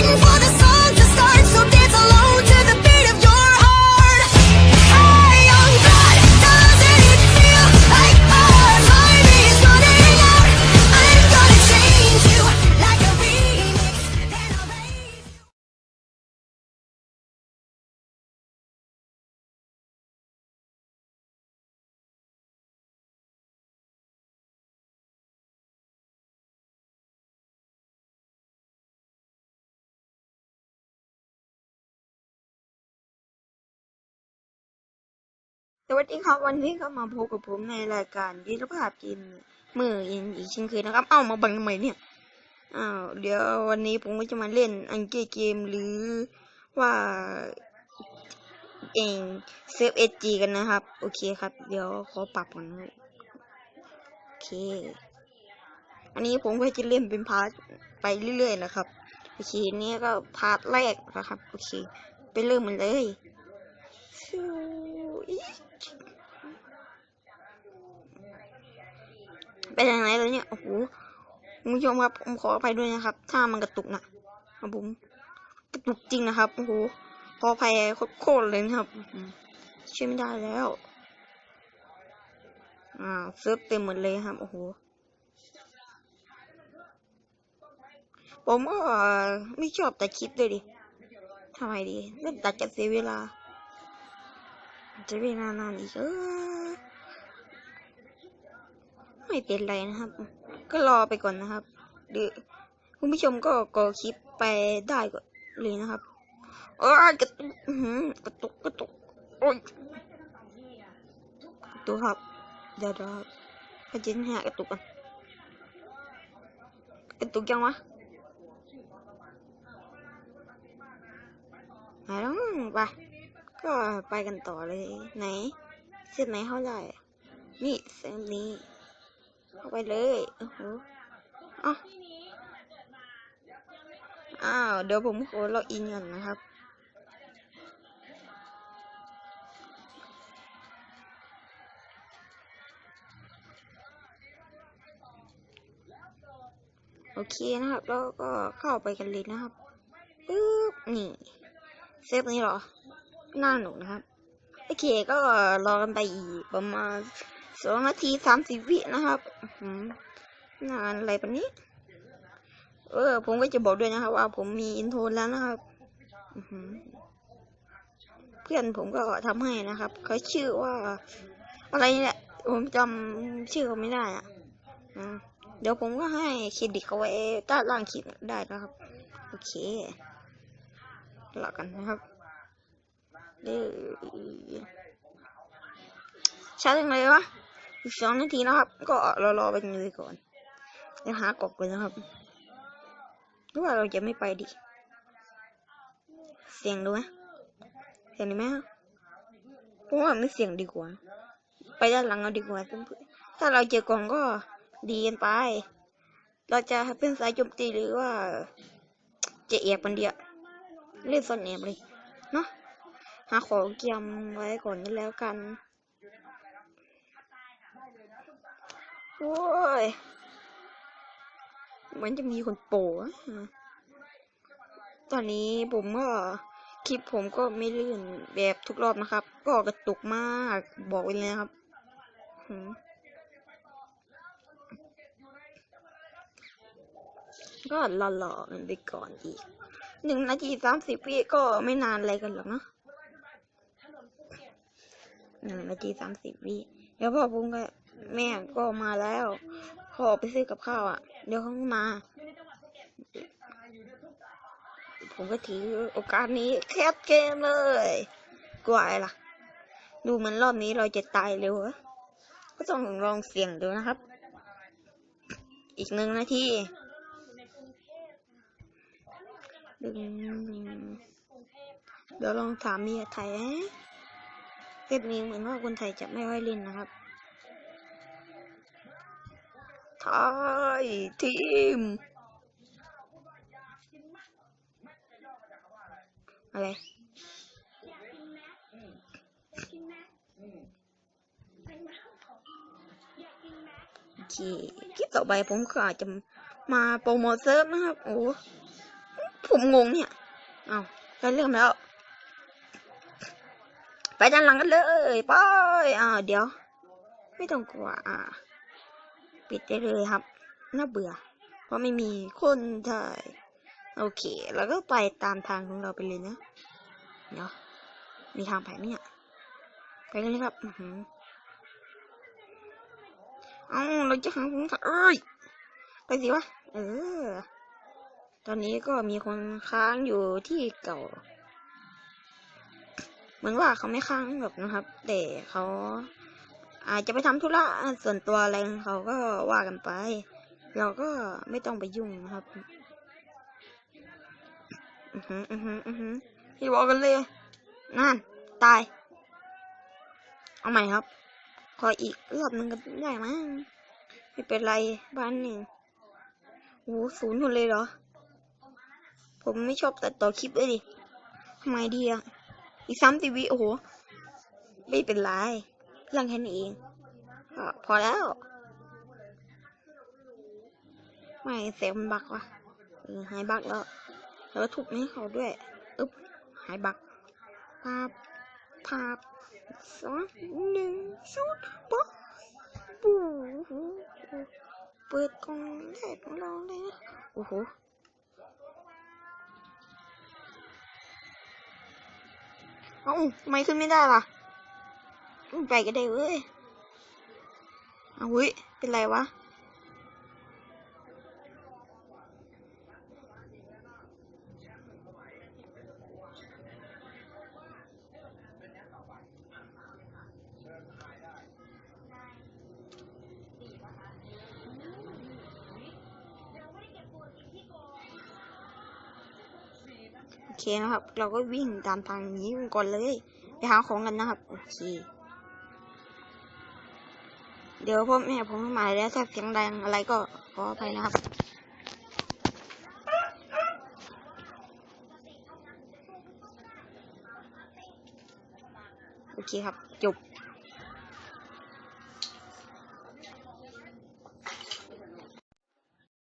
waiting for the สวัสดีครับวันนี้ก็มาพบกับผมในรายการยุทธภาพกินมือเย็นอีกเช่นเคยนะครับ เอ้ามาบังทำไมเนี่ยอ้าวเดี๋ยววันนี้ผมก็จะมาเล่นอังเกเกมหรือว่าเองเซิร์ฟเอจีกันนะครับ โอเคครับ เดี๋ยวขอปรับก่อนนะโอเค อันนี้ผมก็จะเล่นเป็นพาร์ทไปเรื่อยๆนะครับโอเคนี่ก็พาร์ทแรกนะครับโอเค ไปเริ่มมันเลยฟิวอิ๊ะ ไปทางไหนแล้วเนี่ย โอ้โหคุณผู้ชมครับ ผมขออภัยด้วยนะครับ ถ้ามันกระตุกนะครับผม กระตุกจริงนะครับ โอ้โห ขออภัยโคตรเลยนะครับอืมเชื่อไม่ได้แล้ว อ่าเซิร์ฟเต็มหมดเลยครับ โอ้โห ผมก็ไม่ชอบแตัดคลิปด้วยดิทำไมดีเล่นตัดจะเสียเวลาจะเวลานานอีกเออ ไม่เป็นไรนะครับ ก็รอไปก่อนนะครับ หรือคุณผู้ชมก็กอคลิปไปได้ก็เลยนะครับโอ้ยกระตุกกระตุกกระตุกโอ้ยตุกครับเดี๋ยวเดี๋ยวครับพจินหากระตุกกันกระตุกยังวะไหนแล้วไปก็ไปกันต่อเลยไหนเส้นไหนเท่าไหร่นี่เส้นนี้ เข้าไปเลยโอ้โหอ้าอ้าว เดี๋ยวผมขอล็อกอินก่อนนะครับ โอเคนะครับ แล้วก็เข้าไปกันเลยนะครับปึ๊บนี่เซฟนี้เหรอน่าหนุกนะครับ โอเค ก็รอกันไปอีกประมาณ สองนาทีสามสิบวินะครับอื้อหือนานอะไรปะนี้ เออ ผมก็จะบอกด้วยนะครับ ว่าผมมีอินโทรแล้วนะครับเพื่อนผมก็ทำให้นะครับเขาชื่อว่า อะไรนี่แหละผมจำชื่อเขาไม่ได้อะเดี๋ยวผมก็ให้เครดิตเขาไว้ใต้ล่างคลิปได้นะครับ โอเครอกันนะครับเดี๋ยวช้าจังเลยวะ อีกสองนาทีนะครับ ก็รอรอๆไปกันเลยก่อนเดี๋ยวหากบกันนะครับหรือว่าเราจะไม่ไปดิ เสียงดูไหมเสียงดีไหมครับผมว่าไม่เสียงดีกว่า ไปด้านหลังเอาดีกว่าเพื่อนถ้าเราเจอกล่องก็ดีกันไป เราจะเป็นสายโจมตีหรือว่า จะแอบมันเดียวเล่นซ่อนแอบเลยเนาะหาของเกียมไว้ก่อนกันแล้วกัน โอ้ย มันจะมีคนโปะตอนนี้ผมก็คลิปผมก็ไม่ลื่นแบบทุกรอบนะครับ ก็กระตุกมากบอกไว้เลยนะครับก็หล่อๆกันไปก่อนอีกหนึ่งนาทีสามสิบวิก็ไม่นานอะไรกันหรอกเนะหนึ่งนาทีสามสิบวิเดี๋ยวพ่อผมก็ แม่ก็มาแล้ว ขอไปซื้อกับข้าวอะ เดี๋ยวเขามา ผมก็ถือโอกาสนี้แคปเกมเลยกลัวอะไรล่ะ ดูมือนรอบนี้เราจะตายเร็วก็ต้องลองเสี่ยงดูนะครับ อีกหนึ่งนาทีดึงเดี๋ยวลองถามเมียไทยนะเกมนี้เหมือนว่าคนไทยจะไม่ค่อยเล่นนะครับ ไทยทีม อะไรโอเคคลิปต่อไปผมก็อาจจะมาโปรโมทเซิร์ฟนะครับ โอ้ผมงงเนี่ย เอาได้เริ่มแล้ว ไปด้านหลังกันเลย ไป อ่า เดี๋ยว ไม่ต้องกลัวอ่า ปิดได้เลยครับ น่าเบื่อ เพราะไม่มีคนถ่ายโอเค แล้วก็ไปตามทางของเราไปเลยนะเดี๋ยวมีทางไปไหมเนี่ย ไปกันเลยครับ อืออเอ้าเราจะหาผมเอ้ย ไปสิวะ เออ ตอนนี้ก็มีคนค้างอยู่ที่เก่า เหมือนว่าเขาไม่ค้างหรอกนะครับ แต่เขา อาจจะไปทำธุระส่วนตัวอะไรเขาก็ว่ากันไป เราก็ไม่ต้องไปยุ่งนะครับ อือหืออือหืออือหือที่บอกกันเลยนั่นตาย เอาใหม่ครับ ขออีกรอบหนึ่งก็ได้มั้งไม่เป็นไรบ้านหนึ่งโอ้โหศูนย์หมดเลยเหรอ ผมไม่ชอบตัดต่อคลิปเลยดิทำไมดีอะอีกสามทีวีโอ้โห ไม่เป็นไร เรื่องแค่นี้เองก็พอแล้ว ไม่เสียงมันบักวะเออหายบักแล้วแล้วก็ทุบให้เขาด้วยอึ๊บหายบักภาพภาพสองหนึ่งชุดป๊อปปูเปิดกล้องแรกของเราเลยโอ้โหเอ้าทำไมขึ้นไม่ได้ล่ะ ไปก็ได้เว้ยเอาเว้ยเป็นไรวะ โอเคนะครับ เราก็วิ่งตามทางนี้กันก่อนเลย ไปหาของกันนะครับ โอเค เดี๋ยวพ่อแม่ผมมาแล้วถ้าเสียงดังอะไรก็ขออภัยนะครับ โอเคครับ จบ